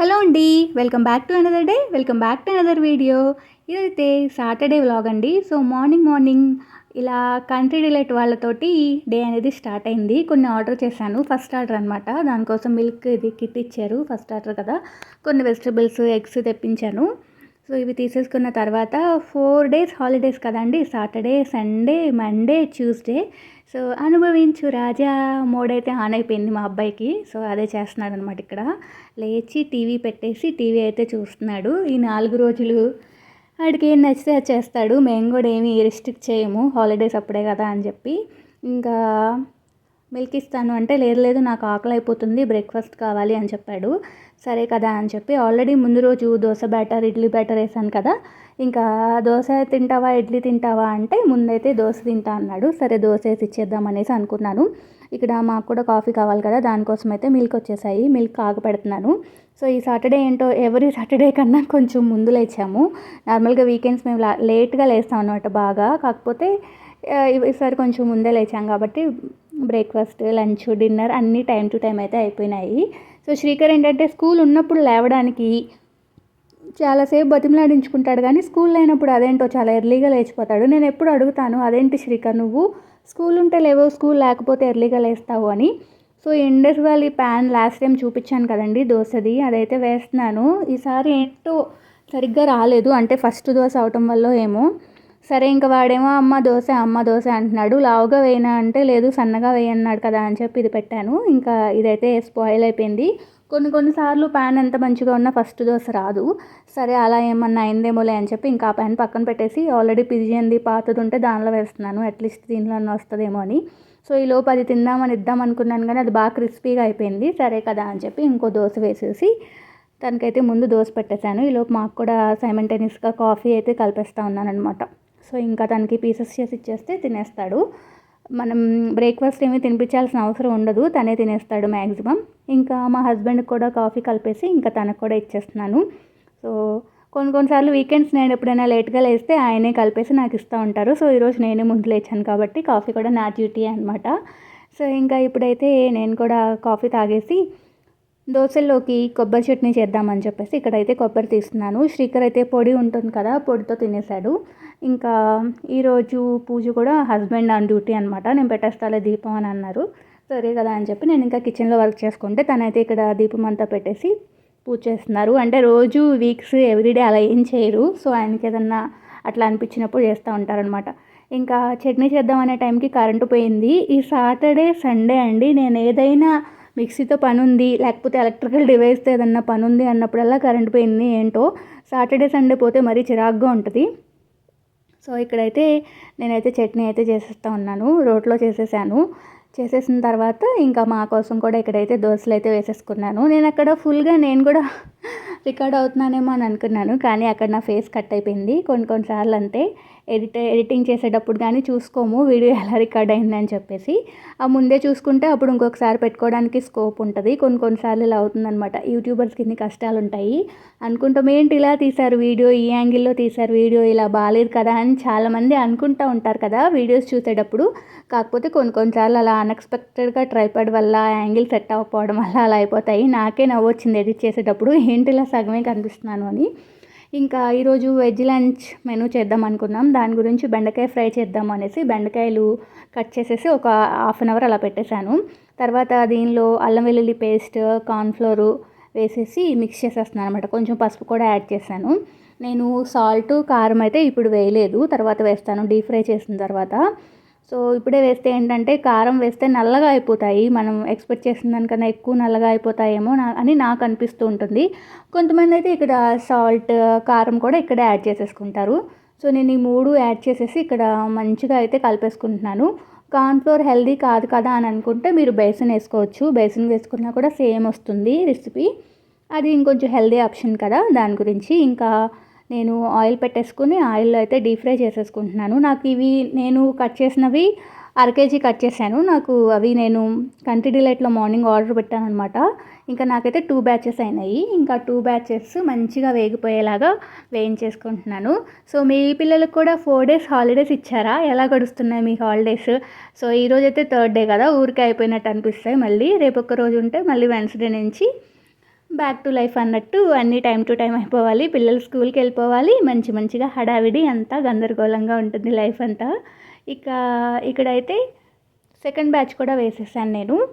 Hello అండి welcome back to another day welcome back to another video ఇదైతే Saturday vlog అండి so morning morning ఇలా country delight వాళ్ళతోటి day అనేది start అయింది. కొన్ని ఆర్డర్ చేశాను ఫస్ట్ ఆర్డర్ అనమాట దానికోసం మిల్క్ ఇది కిట్ ఇచ్చారు ఫస్ట్ ఆర్డర్ కదా. కొన్ని వెజిటబుల్స్ ఎగ్స్ తెప్పించాను. సో ఇవి తీసేసుకున్న తర్వాత ఫోర్ డేస్ హాలిడేస్ కదండి Saturday Sunday Monday Tuesday. So అనుభవించు రాజా మోడ్ అయితే ఆన్ అయిపోయింది మా అబ్బాయికి. సో అదే చేస్తున్నాడు అనమాట ఇక్కడ. లేచి టీవీ పెట్టేసి టీవీ అయితే చూస్తున్నాడు. ఈ నాలుగు రోజులు వాడికి ఏం నచ్చితే అది చేస్తాడు. మేము కూడా ఏమీ రిస్ట్రిక్ట్ చేయము. హాలిడేస్ అప్పుడే కదా అని చెప్పి. ఇంకా మిల్క్ ఇస్తాను అంటే లేదు లేదు నాకు ఆకలి అయిపోతుంది బ్రేక్ఫాస్ట్ కావాలి అని చెప్పాడు. సరే కదా అని చెప్పి ఆల్రెడీ ముందు రోజు దోశ బ్యాటర్ ఇడ్లీ బ్యాటర్ వేసాను కదా. ఇంకా దోశ తింటావా ఇడ్లీ తింటావా అంటే ముందైతే దోశ తింటా అన్నాడు. సరే దోశ వేసి ఇచ్చేద్దాం అనేసి అనుకున్నాను. ఇక్కడ మాకు కూడా కాఫీ కావాలి కదా దానికోసం అయితే మిల్క్ వచ్చేసాయి. మిల్క్ ఆగపెడుతున్నాను. సో ఈ సాటర్డే ఏంటో ఎవరి సాటర్డే కన్నా కొంచెం ముందు లేచాము. నార్మల్గా వీకెండ్స్ మేము లేట్గా లేస్తాం అనమాట బాగా. కాకపోతే ఈసారి కొంచెం ముందే లేచాం కాబట్టి బ్రేక్ఫాస్ట్ లంచ్ డిన్నర్ అన్నీ టైం టు టైం అయితే అయిపోయినాయి. సో శ్రీకర్ ఏంటంటే స్కూల్ ఉన్నప్పుడు లేవడానికి చాలాసేపు బతిమలాడించుకుంటాడు కానీ స్కూల్ లేనప్పుడు అదేంటో చాలా ఎర్లీగా లేచిపోతాడు. నేను ఎప్పుడు అడుగుతాను అదేంటి శ్రీకర్ నువ్వు? స్కూల్ ఉంటే లేవో స్కూల్ లేకపోతే ఎర్లీగా లేస్తావు అని. So Indus valley pan last time చూపించాను కదండి దోశది అదైతే వేస్తున్నాను. ఈసారి ఏంటో సరిగ్గా రాలేదు అంటే ఫస్ట్ దోశ అవటం వల్ల ఏమో. సరే ఇంకా వాడేమో అమ్మ దోశ అమ్మ దోశ అంటున్నాడు. లావుగా వేయనా అంటే లేదు సన్నగా వేయన్నాడు కదా అని చెప్పి ఇది పెట్టాను. ఇంకా ఇదైతే స్పాయిల్ అయిపోయింది. కొన్ని కొన్నిసార్లు ప్యాన్ ఎంత మంచిగా ఉన్నా ఫస్ట్ దోశ రాదు. సరే అలా ఏమన్నా అయిందేమోలే అని చెప్పి ఇంకా ఆ ప్యాన్ పక్కన పెట్టేసి ఆల్రెడీ పిజియంది పాతది ఉంటే దానిలో వేస్తున్నాను. అట్లీస్ట్ దీనిలో వస్తుందేమో అని. సో ఈ లోపు అది తిందామని ఇద్దాం అనుకున్నాను కానీ అది బాగా క్రిస్పీగా అయిపోయింది. సరే కదా అని చెప్పి ఇంకో దోశ వేసేసి తనకైతే ముందు దోశ పెట్టేశాను. ఈలోపు మాకు కూడా సైమంటేనియస్గా కాఫీ అయితే కలిపేస్తూ ఉన్నాను అనమాట సో ఇంకా తనకి పీసెస్ చేసి ఇచ్చేస్తే తినేస్తాడు. మనం బ్రేక్ఫాస్ట్ ఏమీ తినిపించాల్సిన అవసరం ఉండదు తనే తినేస్తాడు మ్యాక్సిమం ఇంకా మా హస్బెండ్కి కూడా కాఫీ కలిపేసి ఇంకా తనకు కూడా ఇచ్చేస్తున్నాను. సో కొన్ని కొన్నిసార్లు వీకెండ్స్ నేను ఎప్పుడైనా లేట్గా లేస్తే ఆయనే కలిపేసి నాకు ఇస్తూ ఉంటారు. సో ఈరోజు నేనే ముందు లేచాను కాబట్టి కాఫీ కూడా నా డ్యూటీ అనమాట సో ఇంకా ఇప్పుడైతే నేను కూడా కాఫీ తాగేసి దోశల్లోకి కొబ్బరి చట్నీ చేద్దామని చెప్పేసి ఇక్కడైతే కొబ్బరి తీస్తున్నాను. శ్రీకర్ అయితే పొడి ఉంటుంది కదా పొడితో తినేశాడు. ఇంకా ఈరోజు పూజ కూడా హస్బెండ్ ఆన్ డ్యూటీ అనమాట నేను పెట్టేస్తాలే దీపం అని అన్నారు. సరే కదా అని చెప్పి నేను ఇంకా కిచెన్లో వర్క్ చేసుకుంటే తనైతే ఇక్కడ దీపం అంతా పెట్టేసి పూజ చేస్తున్నారు. అంటే రోజు వీక్స్ ఎవ్రీడే అలా ఏం చేయరు. సో ఆయనకి ఏదన్నా అట్లా అనిపించినప్పుడు చేస్తూ ఉంటారనమాట ఇంకా చట్నీ చేద్దాం అనే టైంకి కరెంటు పోయింది. ఈ సాటర్డే సండే అండి. నేను ఏదైనా మిక్సీతో పని ఉంది లేకపోతే ఎలక్ట్రికల్ డివైస్తో ఏదన్నా పని ఉంది అన్నప్పుడల్లా కరెంట్ పోయింది ఏంటో సాటర్డే సండే పోతే మరీ చిరాగ్గా ఉంటుంది. సో ఇక్కడైతే నేనైతే చట్నీ అయితే చేసేస్తూ ఉన్నాను రోట్లో చేసేసాను. చేసేసిన తర్వాత ఇంకా మా కోసం కూడా ఇక్కడైతే దోశలు అయితే వేసేసుకున్నాను. నేను అక్కడ ఫుల్గా నేను కూడా రికార్డ్ అవుతున్నానేమో అని అనుకున్నాను కానీ అక్కడ నా ఫేస్ కట్ అయిపోయింది. కొన్ని కొన్నిసార్లు అంతే ఎడిట్ ఎడిటింగ్ చేసేటప్పుడు కానీ చూసుకోము వీడియో ఎలా రికార్డ్ అయిందని చెప్పేసి. ఆ ముందే చూసుకుంటే అప్పుడు ఇంకొకసారి పెట్టుకోవడానికి స్కోప్ ఉంటుంది. కొన్ని కొన్నిసార్లు ఇలా అవుతుందనమాట యూట్యూబర్స్కి ఇన్ని కష్టాలు ఉంటాయి అనుకుంటాం ఏంటి ఇలా తీశారు వీడియో? ఈ యాంగిల్లో తీశారు వీడియో? ఇలా బాగాలేదు కదా అని చాలామంది అనుకుంటూ ఉంటారు కదా వీడియోస్ చూసేటప్పుడు. కాకపోతే కొన్ని కొన్నిసార్లు అలా అన్ఎక్స్పెక్టెడ్గా ట్రైపాడ్ వల్ల యాంగిల్ సెట్ అవ్వకపోవడం వల్ల అలా అయిపోతాయి. నాకే నవ్వొచ్చింది ఎడిట్ చేసేటప్పుడు. ఏంటి ఇలా సగమే కనిపిస్తున్నాను అని. ఇంకా ఈరోజు వెజ్ లంచ్ మెనూ చేద్దాం అనుకున్నాం. దాని గురించి బెండకాయ ఫ్రై చేద్దాం అనేసి బెండకాయలు కట్ చేసేసి ఒక హాఫ్ అన్ అవర్ అలా పెట్టేశాను. తర్వాత దీనిలో అల్లం వెల్లుల్లి పేస్ట్ కార్న్ఫ్లోరు వేసేసి మిక్స్ చేసేస్తున్నాను అనమాట కొంచెం పసుపు కూడా యాడ్ చేశాను. నేను సాల్ట్ కారం అయితే ఇప్పుడు వేయలేదు. తర్వాత వేస్తాను. డీప్ ఫ్రై చేసిన తర్వాత. సో ఇప్పుడే వేస్తే ఏంటంటే కారం వేస్తే నల్లగా అయిపోతాయి. మనం ఎక్స్పెక్ట్ చేసిన దానికన్నా ఎక్కువ నల్లగా అయిపోతాయేమో నా అని నాకు అనిపిస్తూ ఉంటుంది. కొంతమంది అయితే ఇక్కడ సాల్ట్ కారం కూడా ఇక్కడే యాడ్ చేసేసుకుంటారు. సో నేను ఈ మూడు యాడ్ చేసేసి ఇక్కడ మంచిగా అయితే కలిపేసుకుంటున్నాను. కార్న్ఫ్లోర్ హెల్దీ కాదు కదా అని అనుకుంటే మీరు బేసన్ వేసుకోవచ్చు. బేసన్ వేసుకున్నా కూడా సేమ్ వస్తుంది రెసిపీ. అది ఇంకొంచెం హెల్దీ ఆప్షన్ కదా దాని గురించి. ఇంకా నేను ఆయిల్ పెట్టేసుకుని ఆయిల్లో అయితే డీప్ ఫ్రై చేసేసుకుంటున్నాను. నాకు ఇవి నేను కట్ చేసినవి అర కేజీ కట్ చేశాను. నాకు అవి నేను కంటి డిలైట్లో మార్నింగ్ ఆర్డర్ పెట్టాను అనమాట ఇంకా నాకైతే టూ బ్యాచెస్ అయినాయి. ఇంకా టూ బ్యాచెస్ మంచిగా వేగిపోయేలాగా వేయించేసుకుంటున్నాను. సో మీ పిల్లలకు కూడా ఫోర్ డేస్ హాలిడేస్ ఇచ్చారా? ఎలా గడుస్తున్నాయి మీ హాలిడేస్? సో ఈరోజు అయితే థర్డ్ డే కదా ఊరికే అయిపోయినట్టు అనిపిస్తాయి మళ్ళీ. రేపు ఒక్క రోజు ఉంటే మళ్ళీ వెన్స్డే నుంచి బ్యాక్ టు లైఫ్ అన్నట్టు అన్ని టైం టు టైం అయిపోవాలి. పిల్లలు స్కూల్కి వెళ్ళిపోవాలి. మంచి మంచిగా హడావిడి అంతా గందరగోళంగా ఉంటుంది లైఫ్ అంతా. ఇక ఇక్కడైతే సెకండ్ బ్యాచ్ కూడా వేసేసాను నేను.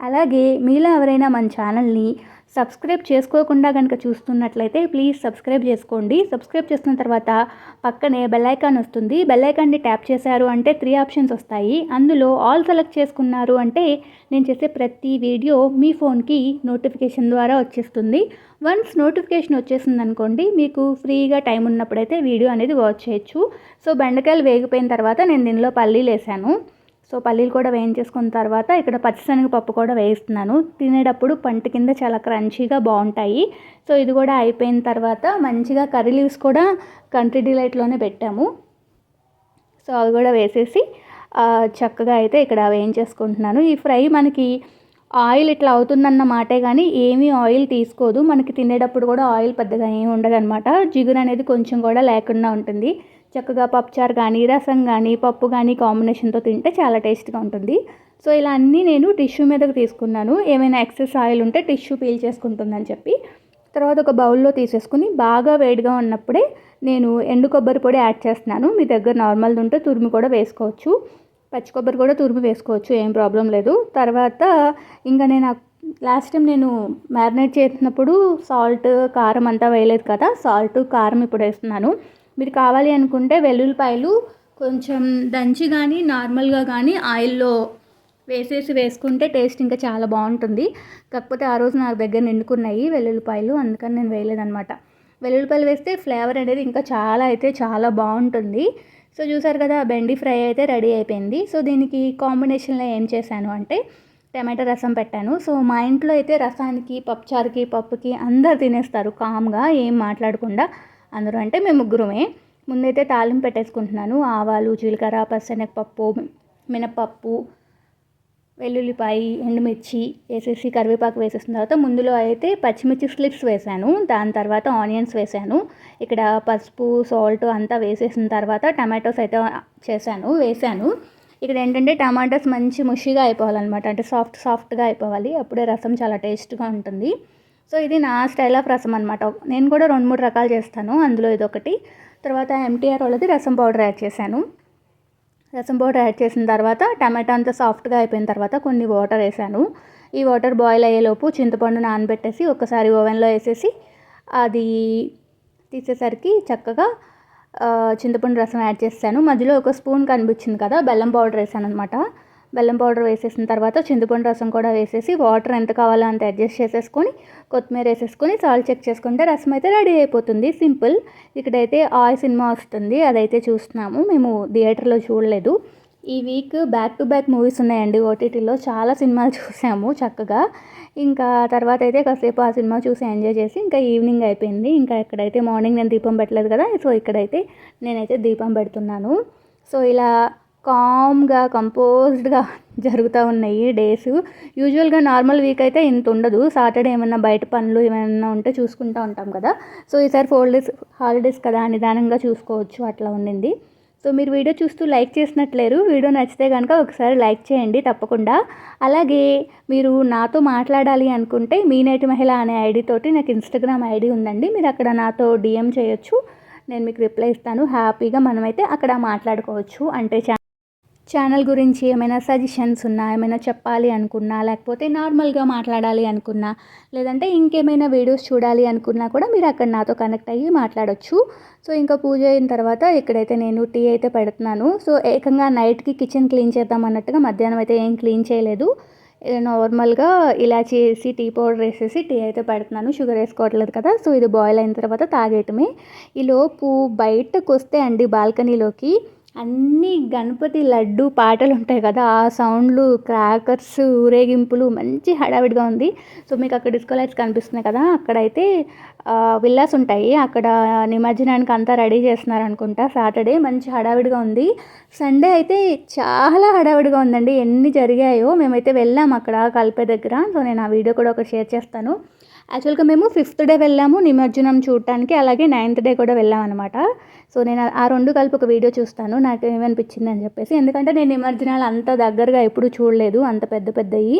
అలాగే మీలో ఎవరైనా మన ఛానల్ని సబ్స్క్రైబ్ చేసుకోకుండా కనుక చూస్తున్నట్లయితే ప్లీజ్ సబ్స్క్రైబ్ చేసుకోండి. సబ్స్క్రైబ్ చేసిన తర్వాత పక్కనే బెల్ ఐకాన్ వస్తుంది. బెల్ ఐకాన్ని ట్యాప్ చేశారు అంటే త్రీ ఆప్షన్స్ వస్తాయి. అందులో ఆల్ సెలెక్ట్ చేసుకున్నారు అంటే నేను చేసే ప్రతి వీడియో మీ ఫోన్కి నోటిఫికేషన్ ద్వారా వచ్చేస్తుంది. వన్స్ నోటిఫికేషన్ వచ్చేసింది అనుకోండి మీకు ఫ్రీగా టైం ఉన్నప్పుడైతే వీడియో అనేది వాచ్ చేయొచ్చు. సో బెండకాయలు వేగిపోయిన తర్వాత నేను దీనిలో పల్లీలు వేసాను. సో పల్లీలు కూడా వేయించేసుకున్న తర్వాత ఇక్కడ పచ్చిశనగ పప్పు కూడా వేయిస్తున్నాను. తినేటప్పుడు పంట కింద చాలా క్రంచీగా బాగుంటాయి. సో ఇది కూడా అయిపోయిన తర్వాత మంచిగా కర్రీ లీవ్స్ కూడా కంట్రీ డిలైట్లోనే పెట్టాము. సో అవి కూడా వేసేసి చక్కగా అయితే ఇక్కడ వేయించేసుకుంటున్నాను. ఈ ఫ్రై మనకి ఆయిల్ ఇట్లా అవుతుందన్న మాటే కానీ ఏమీ ఆయిల్ తీసుకోదు. మనకి తినేటప్పుడు కూడా ఆయిల్ పెద్దగా ఏమి ఉండదు అనమాట జిగురు అనేది కొంచెం కూడా లేకుండా ఉంటుంది. చక్కగా పప్పుచారు కానీ రసం కానీ పప్పు కానీ కాంబినేషన్తో తింటే చాలా టేస్ట్గా ఉంటుంది. సో ఇలా అన్నీ నేను టిష్యూ మీదకి తీసుకున్నాను. ఏమైనా ఎక్సెస్ ఆయిల్ ఉంటే టిష్యూ పీల్ చేసుకుంటుందని చెప్పి. తర్వాత ఒక బౌల్లో తీసేసుకుని బాగా వేడిగా ఉన్నప్పుడే నేను ఎండు కొబ్బరి పొడి యాడ్ చేస్తున్నాను. మీ దగ్గర నార్మల్ది ఉంటే తురుము కూడా వేసుకోవచ్చు. పచ్చి కొబ్బరి కూడా తురిమి వేసుకోవచ్చు. ఏం ప్రాబ్లం లేదు. తర్వాత ఇంకా నేను లాస్ట్ టైం నేను మ్యారినేట్ చేసినప్పుడు సాల్ట్ కారం అంతా వేయలేదు కదా. సాల్ట్ కారం ఇప్పుడు వేస్తున్నాను. మీరు కావాలి అనుకుంటే వెల్లుల్లిపాయలు కొంచెం దంచి కానీ నార్మల్గా కానీ ఆయిల్లో వేసేసి వేసుకుంటే టేస్ట్ ఇంకా చాలా బాగుంటుంది. కాకపోతే ఆ రోజు నాకు దగ్గర నిండుకున్నాయి వెల్లుల్లిపాయలు అందుకని నేను వేయలేదనమాట వెల్లుల్లిపాయలు వేస్తే ఫ్లేవర్ అనేది ఇంకా చాలా అయితే చాలా బాగుంటుంది. సో చూసారు కదా బెండి ఫ్రై అయితే రెడీ అయిపోయింది. సో దీనికి కాంబినేషన్లో ఏం చేశాను అంటే టమాటా రసం పెట్టాను. సో మా ఇంట్లో అయితే రసానికి పప్పుచారుకి పప్పుకి అందరు తినేస్తారు కామ్గా ఏం మాట్లాడకుండా. అందరూ అంటే మేము ముగ్గురమే. ముందైతే తాలింపు పెట్టేసుకుంటున్నాను. ఆవాలు జీలకర్ర పచ్చనగపప్పు మినపప్పు వెల్లుల్లిపాయ ఎండుమిర్చి వేసేసి కరివేపాకు వేసేసిన తర్వాత ముందులో అయితే పచ్చిమిర్చి స్లిప్స్ వేసాను దాని తర్వాత ఆనియన్స్ వేసాను ఇక్కడ పసుపు సాల్ట్ అంతా వేసేసిన తర్వాత టమాటోస్ అయితే చేశాను వేసాను ఇక్కడ ఏంటంటే టమాటోస్ మంచి ముషిగా అయిపోవాలన్నమాట. అంటే సాఫ్ట్ సాఫ్ట్గా అయిపోవాలి. అప్పుడే రసం చాలా టేస్ట్గా ఉంటుంది. సో ఇది నా స్టైల్ ఆఫ్ రసం అనమాట నేను కూడా రెండు మూడు రకాలు చేస్తాను. అందులో ఇది ఒకటి తర్వాత ఎంటీఆర్ వాళ్ళది రసం పౌడర్ యాడ్ చేశాను. రసం పౌడర్ యాడ్ చేసిన తర్వాత టమాటా అంతా సాఫ్ట్గా అయిపోయిన తర్వాత కొన్ని వాటర్ వేసాను ఈ వాటర్ బాయిల్ అయ్యేలోపు చింతపండు నానబెట్టేసి ఒకసారి ఓవెన్లో వేసేసి అది తీసేసరికి చక్కగా చింతపండు రసం యాడ్ చేస్తాను. మధ్యలో ఒక స్పూన్ కనిపించింది కదా బెల్లం పౌడర్ వేసాను అనమాట బెల్లం పౌడర్ వేసేసిన తర్వాత చింతపండు రసం కూడా వేసేసి వాటర్ ఎంత కావాలో అంత అడ్జస్ట్ చేసేసుకొని కొత్తిమీర వేసేసుకొని సాల్ట్ చెక్ చేసుకుంటే రసం అయితే రెడీ అయిపోతుంది. సింపుల్. ఇక్కడైతే ఆయ్ సినిమా వస్తుంది. అదైతే చూస్తున్నాము. మేము థియేటర్లో చూడలేదు. ఈ week back to back movies ఉన్నాయండి ఓటీటీలో చాలా సినిమాలు చూసాము చక్కగా. ఇంకా తర్వాత అయితే కాసేపు ఆ సినిమా చూసి ఎంజాయ్ చేసి ఇంకా ఈవినింగ్ అయిపోయింది. ఇంకా ఇక్కడైతే మార్నింగ్ నేను దీపం పెట్టలేదు కదా సో ఇక్కడైతే నేనైతే దీపం పెడుతున్నాను. సో ఇలా కామ్గా కంపోజ్డ్గా జరుగుతూ ఉన్నాయి డేస్. యూజువల్గా నార్మల్ వీక్ అయితే ఇంత ఉండదు. సాటర్డే ఏమైనా బయట పనులు ఏమైనా ఉంటే చూసుకుంటూ ఉంటాం కదా. సో ఈసారి ఫోర్ డేస్ హాలిడేస్ కదా నిదానంగా చూసుకోవచ్చు. అట్లా ఉండింది. సో మీరు వీడియో చూస్తూ లైక్ చేసినట్లేరు వీడియో నచ్చితే కనుక ఒకసారి లైక్ చేయండి తప్పకుండా. అలాగే మీరు నాతో మాట్లాడాలి అనుకుంటే మీ నేటి మహిళ అనే ఐడి తోటి నాకు ఇన్స్టాగ్రామ్ ఐడి ఉందండి. మీరు అక్కడ నాతో డిఎం చేయొచ్చు. నేను మీకు రిప్లై ఇస్తాను. హ్యాపీగా మనమైతే అక్కడ మాట్లాడుకోవచ్చు. అంటే ఛానల్ గురించి ఏమైనా సజెషన్స్ ఉన్నా ఏమైనా చెప్పాలి అనుకున్నా లేకపోతే నార్మల్గా మాట్లాడాలి అనుకున్నా లేదంటే ఇంకేమైనా వీడియోస్ చూడాలి అనుకున్నా కూడా మీరు అక్కడ నాతో కనెక్ట్ అయ్యి మాట్లాడచ్చు. సో ఇంకా పూజ అయిన తర్వాత ఇక్కడైతే నేను టీ అయితే పెడుతున్నాను. సో ఏకంగా నైట్కి కిచెన్ క్లీన్ చేద్దాం అన్నట్టుగా మధ్యాహ్నం అయితే ఏం క్లీన్ చేయలేదు. నార్మల్గా ఇలా చేసి టీ పౌడర్ వేసేసి టీ అయితే పెడుతున్నాను. షుగర్ వేసుకోవట్లేదు కదా సో ఇది బాయిల్ అయిన తర్వాత తాగేయటమే. ఈలోపు బయటకు వస్తే అండి బాల్కనీలోకి అన్ని గణపతి లడ్డు పాటలు ఉంటాయి కదా ఆ సౌండ్లు క్రాకర్స్ ఊరేగింపులు మంచి హడావిడిగా ఉంది. సో మీకు అక్కడ డిస్కో లైట్స్ కనిపిస్తున్నాయి కదా అక్కడైతే విల్లాస్ ఉంటాయి. అక్కడ నిమజ్జనానికి అంతా రెడీ చేస్తున్నారు అనుకుంటా. సాటర్డే మంచి హడావిడిగా ఉంది. సండే అయితే చాలా హడావిడిగా ఉందండి. ఎన్ని జరిగాయో మేమైతే వెళ్ళాము అక్కడ కల్పే దగ్గర. సో నేను ఆ వీడియో కూడా ఒకటి షేర్ చేస్తాను. యాక్చువల్గా మేము ఫిఫ్త్ డే వెళ్ళాము నిమజ్జనం చూడటానికి అలాగే నైన్త్ డే కూడా వెళ్ళాం అనమాట సో నేను ఆ రెండు కలిపి ఒక వీడియో చూస్తాను నాకు ఏమనిపించింది అని చెప్పేసి. ఎందుకంటే నేను నిమజ్జనాలు అంత దగ్గరగా ఎప్పుడు చూడలేదు అంత పెద్ద పెద్దవి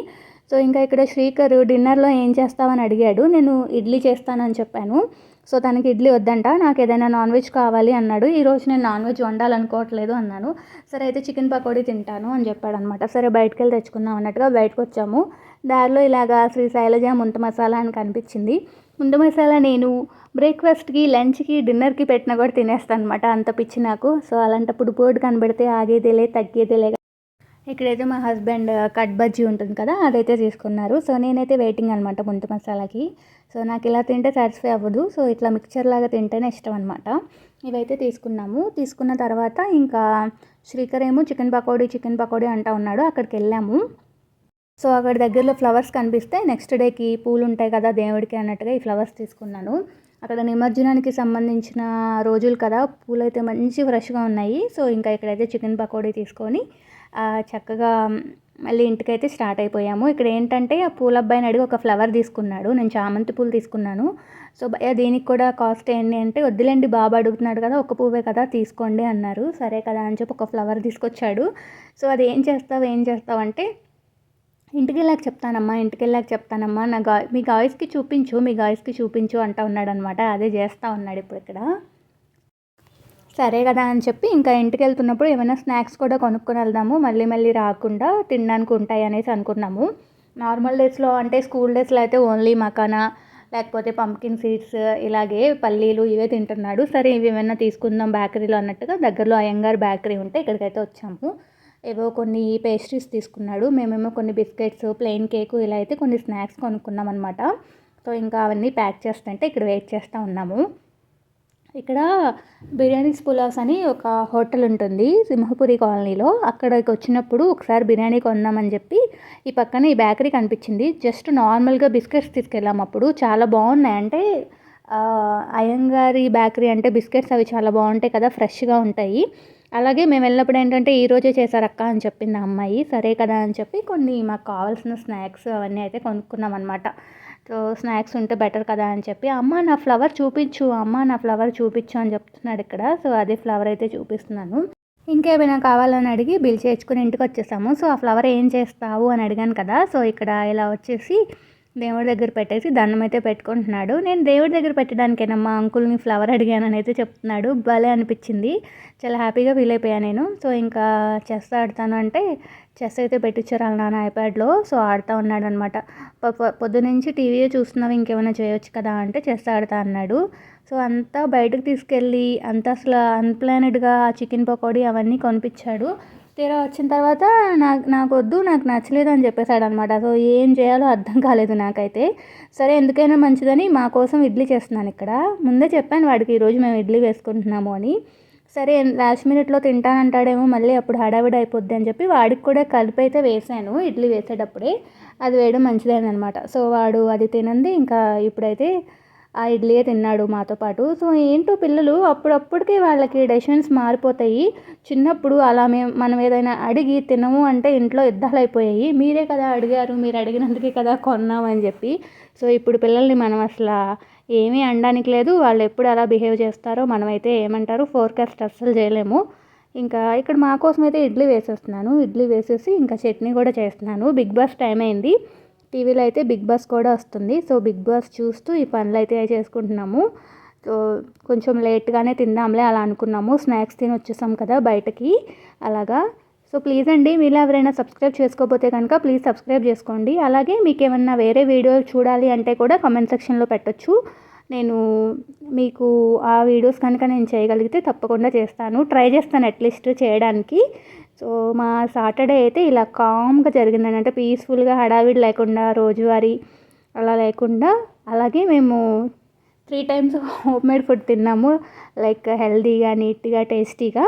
సో ఇంకా ఇక్కడ శ్రీకర్ డిన్నర్లో ఏం చేస్తావని అడిగాడు నేను ఇడ్లీ చేస్తానని చెప్పాను. సో తనకి ఇడ్లీ వద్దంట నాకు ఏదైనా నాన్ వెజ్ కావాలి అన్నాడు. ఈరోజు నేను నాన్ వెజ్ వండాలనుకోవట్లేదు అన్నాను. సరే అయితే చికెన్ పకోడీ తింటాను అని చెప్పాడు అనమాట సరే బయటకు వెళ్ళి తెచ్చుకుందాం అన్నట్టుగా బయటకు వచ్చాము దారిలో ఇలాగా శ్రీ శైలజ ముంత మసాలా అని కనిపించింది. ముంత మసాలా నేను బ్రేక్ఫాస్ట్కి లంచ్కి డిన్నర్కి పెట్టినా కూడా తినేస్తాను అనమాట అంత పిచ్చి నాకు. సో అలాంటప్పుడు బోర్డు కనబడితే ఆగేదేలే తగ్గేదేలే ఇక్కడైతే మా హస్బెండ్ కట్ బజ్జీ ఉంటుంది కదా అదైతే తీసుకున్నారు. సో నేనైతే వెయిటింగ్ అనమాట ముంత మసాలాకి. సో నాకు ఇలా తింటే సాటిస్ఫై అవ్వదు. సో ఇట్లా మిక్చర్ లాగా తింటేనే ఇష్టం అనమాట ఇవైతే తీసుకున్నాము. తీసుకున్న తర్వాత ఇంకా శ్రీకర్ ఏమో చికెన్ పకోడీ చికెన్ పకోడీ అంటా ఉన్నాడు. అక్కడికి వెళ్ళాము. సో అక్కడ దగ్గరలో ఫ్లవర్స్ కనిపిస్తే నెక్స్ట్ డేకి పూలు ఉంటాయి కదా దేవుడికి అన్నట్టుగా ఈ ఫ్లవర్స్ తీసుకున్నాను. అక్కడ నిమజ్జనానికి సంబంధించిన రోజులు కదా పూలైతే మంచి ఫ్రెష్గా ఉన్నాయి. సో ఇంకా ఇక్కడైతే చికెన్ పకోడీ తీసుకొని చక్కగా మళ్ళీ ఇంటికైతే స్టార్ట్ అయిపోయాము. ఇక్కడ ఏంటంటే ఆ పూల అబ్బాయిని అడిగి ఒక ఫ్లవర్ తీసుకున్నాడు. నేను చామంతి పూలు తీసుకున్నాను. సో దీనికి కూడా కాస్ట్ ఏంటి అంటే వద్దులేండి బాబు అడుగుతున్నాడు కదా ఒక పువ్వే కదా తీసుకోండి అన్నారు. సరే కదా అని చెప్పి ఒక ఫ్లవర్ తీసుకొచ్చాడు. సో అది ఏం చేస్తావు ఏం చేస్తావు అంటే ఇంటికి వెళ్ళాక చెప్తానమ్మా ఇంటికి వెళ్ళాక చెప్తానమ్మా నా గా మీ గాయస్కి చూపించు మీ గాయస్కి చూపించు అంటా ఉన్నాడనమాట అదే చేస్తూ ఉన్నాడు ఇప్పుడు ఇక్కడ. సరే కదా అని చెప్పి ఇంకా ఇంటికి వెళ్తున్నప్పుడు ఏమైనా స్నాక్స్ కూడా కొనుక్కొని వెళ్దాము మళ్ళీ మళ్ళీ రాకుండా తినడానికి ఉంటాయి అనేసి అనుకున్నాము. నార్మల్ డేస్లో అంటే స్కూల్ డేస్లో అయితే ఓన్లీ మకానా లేకపోతే పంకిన్ సీడ్స్ ఇలాగే పల్లీలు ఇవే తింటున్నాడు. సరే ఇవి ఏమైనా తీసుకుందాం బేకరీలో అన్నట్టుగా దగ్గరలో అయ్యంగార్ బేకరీ ఉంటే ఇక్కడికైతే వచ్చాము. ఏవో కొన్ని పేస్ట్రీస్ తీసుకున్నాడు. మేమేమో కొన్ని బిస్కెట్స్ ప్లెయిన్ కేకు ఇలా అయితే కొన్ని స్నాక్స్ కొనుక్కున్నాం అనమాట సో ఇంకా అవన్నీ ప్యాక్ చేస్తుంటే ఇక్కడ వెయిట్ చేస్తూ ఉన్నాము. ఇక్కడ బిర్యానీస్ పులాస్ అని ఒక హోటల్ ఉంటుంది సింహపురి కాలనీలో. అక్కడికి వచ్చినప్పుడు ఒకసారి బిర్యానీ కొందామని చెప్పి ఈ పక్కన ఈ బేకరీ కనిపించింది. జస్ట్ నార్మల్గా బిస్కెట్స్ తీసుకెళ్ళాము అప్పుడు. చాలా బాగున్నాయి. అంటే అయ్యంగారి బేకరీ అంటే బిస్కెట్స్ అవి చాలా బాగుంటాయి కదా ఫ్రెష్గా ఉంటాయి. అలాగే మేము వెళ్ళినప్పుడు ఏంటంటే ఈరోజే చేశారు అక్క అని చెప్పింది ఆ అమ్మాయి. సరే కదా అని చెప్పి కొన్ని మాకు కావాల్సిన స్నాక్స్ అవన్నీ అయితే కొనుక్కున్నాం అనమాట సో స్నాక్స్ ఉంటే బెటర్ కదా అని చెప్పి అమ్మ నా ఫ్లవర్ చూపించు అమ్మ నా ఫ్లవర్ చూపించు అని చెప్తున్నాడు ఇక్కడ. సో అదే ఫ్లవర్ అయితే చూపిస్తున్నాను. ఇంకేమైనా కావాలని అడిగి బిల్ చేర్చుకుని ఇంటికి వచ్చేసాము. సో ఆ ఫ్లవర్ ఏం చేస్తావు అని అడిగాను కదా. సో ఇక్కడ ఇలా వచ్చేసి దేవుడి దగ్గర పెట్టేసి దండం అయితే పెట్టుకుంటున్నాడు. నేను దేవుడి దగ్గర పెట్టడానికేనమ్మా అంకుల్ని ఫ్లవర్ అడిగానని అయితే చెప్తున్నాడు. భలే అనిపించింది. చాలా హ్యాపీగా ఫీల్ అయిపోయాను నేను. సో ఇంకా చెస్ ఆడతాను అంటే చెస్ అయితే పెట్టించారు వాళ్ళ నాన్న ఐప్యాడ్లో సో ఆడుతూ ఉన్నాడు అనమాట పొద్దునుంచి టీవీయే చూస్తున్నావు ఇంకేమైనా చేయొచ్చు కదా అంటే చెస్ ఆడుతా అన్నాడు. సో అంతా బయటకు తీసుకెళ్ళి అంతా అసలు అన్ప్లానెడ్గా చికెన్ పకోడీ అవన్నీ కొనిపించాడు. తీరా వచ్చిన తర్వాత నాకు నాకు వద్దు నాకు నచ్చలేదు అని చెప్పేశాడు అనమాట సో ఏం చేయాలో అర్థం కాలేదు నాకైతే. సరే ఎందుకైనా మంచిదని మా కోసం ఇడ్లీ చేస్తున్నాను ఇక్కడ. ముందే చెప్పాను వాడికి ఈరోజు మేము ఇడ్లీ వేసుకుంటున్నాము అని. సరే లాస్ట్ మినిట్లో తింటానంటాడేమో మళ్ళీ అప్పుడు హడావిడి అయిపోద్ది అని చెప్పి వాడికి కూడా కలిపి అయితే వేసాను ఇడ్లీ వేసేటప్పుడే. అది వేయడం మంచిదేనమాట సో వాడు అది తినంది ఇంకా ఇప్పుడైతే ఆ ఇడ్లీయే తిన్నాడు మాతో పాటు. సో ఏంటో పిల్లలు అప్పుడప్పటికే వాళ్ళకి డెసిషన్స్ మారిపోతాయి. చిన్నప్పుడు అలా మేము మనం ఏదైనా అడిగి తినము అంటే ఇంట్లో యుద్ధాలు అయిపోయాయి మీరే కదా అడిగారు మీరు అడిగినందుకే కదా కొన్నామని చెప్పి. సో ఇప్పుడు పిల్లల్ని మనం అసలు ఏమీ అనడానికి లేదు. వాళ్ళు ఎప్పుడు అలా బిహేవ్ చేస్తారో మనమైతే ఏమంటారు ఫోర్కాస్ట్ అస్సలు చేయలేము. ఇంకా ఇక్కడ మా కోసం అయితే ఇడ్లీ వేసేస్తున్నాను. ఇడ్లీ వేసేసి ఇంకా చట్నీ కూడా చేస్తున్నాను. బిగ్ బాస్ టైం అయింది. టీవీలో అయితే బిగ్ బాస్ కూడా వస్తుంది. సో బిగ్ బాస్ చూస్తూ ఈ పనులు అయితే చేసుకుంటున్నాము. సో కొంచెం లేట్గానే తిందాంలే అలా అనుకున్నాము. స్నాక్స్ తిని వచ్చేసాం కదా బయటకి. అలాగా. సో ప్లీజ్ అండి మీరు ఎవరైనా సబ్స్క్రైబ్ చేసుకోకపోతే కనుక ప్లీజ్ సబ్స్క్రైబ్ చేసుకోండి. అలాగే మీకు ఏమన్నా వేరే వీడియోలు చూడాలి అంటే కూడా కమెంట్ సెక్షన్లో పెట్టచ్చు. నేను మీకు ఆ వీడియోస్ కనుక నేను చేయగలిగితే తప్పకుండా చేస్తాను. ట్రై చేస్తాను అట్లీస్ట్ చేయడానికి. సో మా సాటర్డే అయితే ఇలా కామ్గా జరిగిందండి. అంటే పీస్ఫుల్గా హడావిడి లేకుండా రోజువారీ అలా లేకుండా అలాగే మేము three times home made food తిన్నాము. లైక్ హెల్దీగా నీట్గా టేస్టీగా.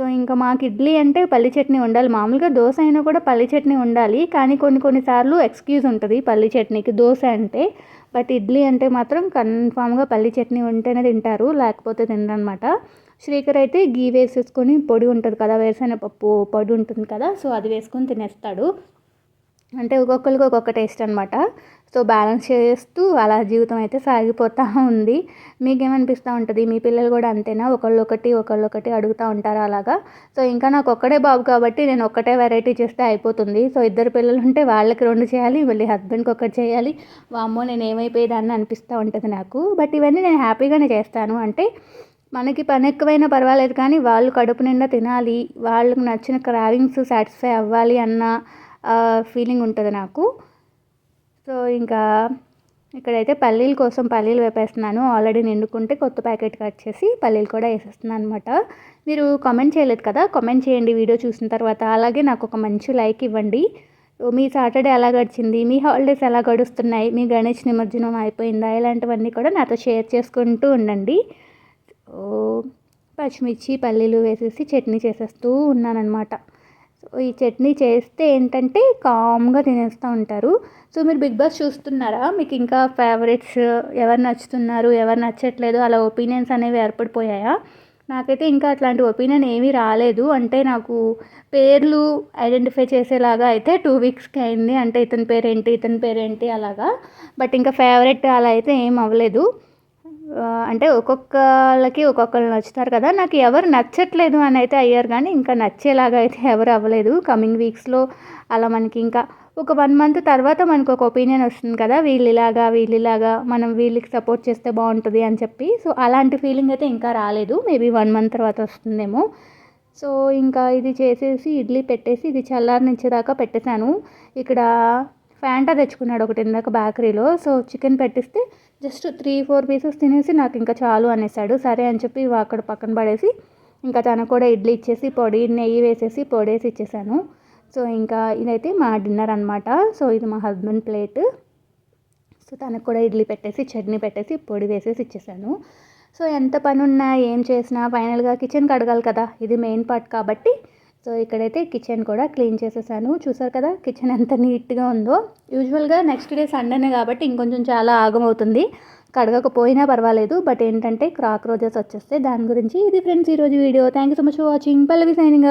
సో ఇంకా మాకు ఇడ్లీ అంటే పల్లి చట్నీ ఉండాలి. మామూలుగా దోశ అయినా కూడా పల్లి చట్నీ ఉండాలి. కానీ కొన్ని కొన్నిసార్లు ఎక్స్క్యూజ్ ఉంటుంది పల్లి చట్నీకి దోశ అంటే. బట్ ఇడ్లీ అంటే మాత్రం కన్ఫామ్గా పల్లి చట్నీ ఉంటేనే తింటారు లేకపోతే తినరనమాట. శ్రీకర్ అయితే గీ వేసేసుకొని పొడి ఉంటుంది కదా వేరుశెనగ పప్పు పొడి ఉంటుంది కదా సో అది వేసుకొని తినేస్తాడు. అంటే ఒక్కొక్కరికి ఒక్కొక్క టేస్ట్ అనమాట సో బ్యాలెన్స్ చేస్తూ అలా జీవితం అయితే సాగిపోతూ ఉంది. మీకేమనిపిస్తూ ఉంటుంది? మీ పిల్లలు కూడా అంతేనా? ఒకళ్ళు ఒకటి ఒకళ్ళు ఒకటి అడుగుతూ ఉంటారు అలాగా? సో ఇంకా నాకు ఒక్కడే బాబు కాబట్టి నేను ఒక్కటే వెరైటీ చేస్తే అయిపోతుంది. సో ఇద్దరు పిల్లలు ఉంటే వాళ్ళకి రెండు చేయాలి మళ్ళీ హస్బెండ్కి ఒకటి చేయాలి. వామ్మో నేను ఏమైపోయేదాన్ని అనిపిస్తూ ఉంటుంది నాకు. బట్ ఇవన్నీ నేను హ్యాపీగానే చేస్తాను. అంటే మనకి పని ఎక్కువైనా పర్వాలేదు కానీ వాళ్ళు కడుపు నిండా తినాలి. వాళ్ళకి నచ్చిన క్రావింగ్స్ సాటిస్ఫై అవ్వాలి అన్న ఫీలింగ్ ఉంటుంది నాకు. సో ఇంకా ఇక్కడైతే పల్లీల కోసం పల్లీలు వేపేస్తున్నాను. ఆల్రెడీ నిండుకుంటే కొత్త ప్యాకెట్ కట్ చేసి పల్లీలు కూడా వేసేస్తున్నాను అనమాట మీరు కామెంట్ చేయలేదు కదా? కామెంట్ చేయండి వీడియో చూసిన తర్వాత. అలాగే నాకు ఒక మంచి లైక్ ఇవ్వండి. మీ సాటర్డే ఎలా గడిచింది? మీ హాలిడేస్ ఎలా గడుస్తున్నాయి? మీ గణేష్ నిమజ్జనం అయిపోయిందా? ఇలాంటివన్నీ కూడా నాతో షేర్ చేసుకుంటూ ఉండండి. పచ్చిమిర్చి పల్లీలు వేసేసి చట్నీ చేసేస్తూ ఉన్నానన్నమాట. సో ఈ చట్నీ చేస్తే ఏంటంటే కామ్గా తినేస్తూ ఉంటారు. సో మీరు బిగ్ బాస్ చూస్తున్నారా? మీకు ఇంకా ఫేవరెట్స్ ఎవరు నచ్చుతున్నారు ఎవరు నచ్చట్లేదు అలా ఒపీనియన్స్ అనేవి ఏర్పడిపోయాయా? నాకైతే ఇంకా అట్లాంటి ఒపీనియన్ ఏమీ రాలేదు. అంటే నాకు పేర్లు ఐడెంటిఫై చేసేలాగా అయితే టూ వీక్స్కి అయింది. అంటే ఇతని పేరేంటి ఇతని పేరేంటి అలాగా. బట్ ఇంకా ఫేవరెట్ అలా అయితే ఏం అవ్వలేదు. అంటే ఒక్కొక్కళ్ళకి ఒక్కొక్కరు నచ్చుతారు కదా. నాకు ఎవరు నచ్చట్లేదు అని అయితే అయ్యారు కానీ ఇంకా నచ్చేలాగా అయితే ఎవరు అవ్వలేదు. కమింగ్ వీక్స్లో అలా మనకి ఇంకా ఒక వన్ మంత్ తర్వాత మనకు ఒక ఒపీనియన్ వస్తుంది కదా. వీళ్ళు ఇలాగా వీళ్ళు ఇలాగా మనం వీళ్ళకి సపోర్ట్ చేస్తే బాగుంటుంది అని చెప్పి. సో అలాంటి ఫీలింగ్ అయితే ఇంకా రాలేదు. మేబీ వన్ మంత్ తర్వాత వస్తుందేమో. సో ఇంకా ఇది చేసేసి ఇడ్లీ పెట్టేసి ఇది చల్లారనిచ్చేదాకా పెట్టేశాను. ఇక్కడ ఫ్యాంటా తెచ్చుకున్నాడు ఒకటి ఇందాక బేకరీలో సో చికెన్ పెట్టిస్తే జస్ట్ త్రీ ఫోర్ పీసెస్ తినేసి నాకు ఇంకా చాలు అనేసాడు. సరే అని చెప్పి అక్కడ పక్కన పడేసి ఇంకా తను కూడా ఇడ్లీ ఇచ్చేసి పొడి నెయ్యి వేసేసి పొడేసి ఇచ్చేసాను. సో ఇంకా ఇదైతే మా డిన్నర్ అనమాట సో ఇది మా హస్బెండ్ ప్లేట్. సో తనకు కూడా ఇడ్లీ పెట్టేసి చట్నీ పెట్టేసి పొడి వేసేసి ఇచ్చేసాను. సో ఎంత పని ఉన్నా ఏం చేసినా ఫైనల్గా కిచెన్ కడగాలి కదా. ఇది మెయిన్ పార్ట్ కాబట్టి సో ఇక్కడైతే కిచెన్ కూడా క్లీన్ చేసేసాను. చూసారు కదా కిచెన్ ఎంత నీట్గా ఉందో. యూజువల్గా నెక్స్ట్ డే సండేనే కాబట్టి ఇంకొంచెం చాలా ఆగమవుతుంది కడగకపోయినా పర్వాలేదు బట్ ఏంటంటే క్రాక్ రోజెస్ వచ్చేస్తే దాని గురించి ఇది ఫ్రెండ్స్ ఈరోజు video. Thank you so much for watching Pallavi signing